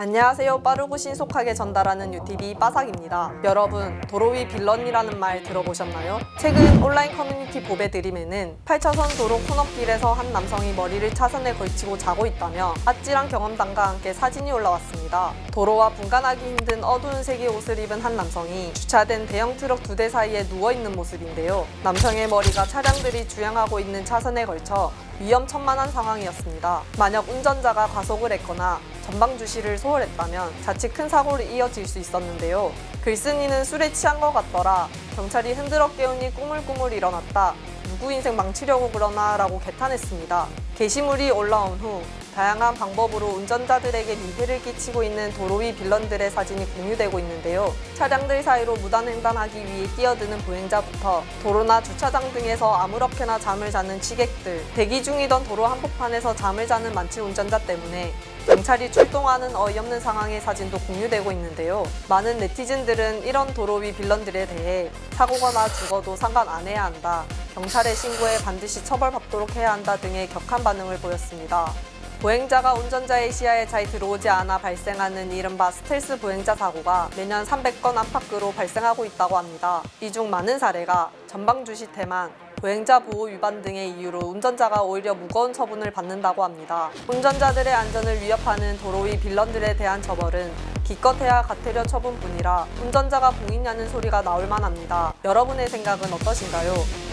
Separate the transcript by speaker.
Speaker 1: 안녕하세요. 빠르고 신속하게 전달하는 UTV 빠삭입니다. 여러분, 도로 위 빌런이라는 말 들어보셨나요? 최근 온라인 커뮤니티 보배 드림에는 8차선 도로 코너길에서 한 남성이 머리를 차선에 걸치고 자고 있다며 아찔한 경험담과 함께 사진이 올라왔습니다. 도로와 분간하기 힘든 어두운 색의 옷을 입은 한 남성이 주차된 대형 트럭 두 대 사이에 누워 있는 모습인데요. 남성의 머리가 차량들이 주행하고 있는 차선에 걸쳐 위험천만한 상황이었습니다. 만약 운전자가 과속을 했거나 전방 주시를 소홀했다면 자칫 큰 사고로 이어질 수 있었는데요. 글쓴이는 술에 취한 것 같더라. 경찰이 흔들어 깨우니 꾸물꾸물 일어났다. 누구 인생 망치려고 그러나 라고 개탄했습니다. 게시물이 올라온 후 다양한 방법으로 운전자들에게 민폐를 끼치고 있는 도로 위 빌런들의 사진이 공유되고 있는데요. 차량들 사이로 무단횡단하기 위해 뛰어드는 보행자부터 도로나 주차장 등에서 아무렇게나 잠을 자는 취객들, 대기 중이던 도로 한복판에서 잠을 자는 만취 운전자 때문에 경찰이 출동하는 어이없는 상황의 사진도 공유되고 있는데요. 많은 네티즌들은 이런 도로 위 빌런들에 대해 사고가 나 죽어도 상관 안 해야 한다. 경찰에 신고해 반드시 처벌받도록 해야 한다 등의 격한 반응을 보였습니다. 보행자가 운전자의 시야에 잘 들어오지 않아 발생하는 이른바 스텔스 보행자 사고가 매년 300건 안팎으로 발생하고 있다고 합니다. 이 중 많은 사례가 전방 주시 태만, 보행자 보호 위반 등의 이유로 운전자가 오히려 무거운 처분을 받는다고 합니다. 운전자들의 안전을 위협하는 도로 위 빌런들에 대한 처벌은 기껏해야 가태료 처분뿐이라 운전자가 봉인하는 소리가 나올 만합니다. 여러분의 생각은 어떠신가요?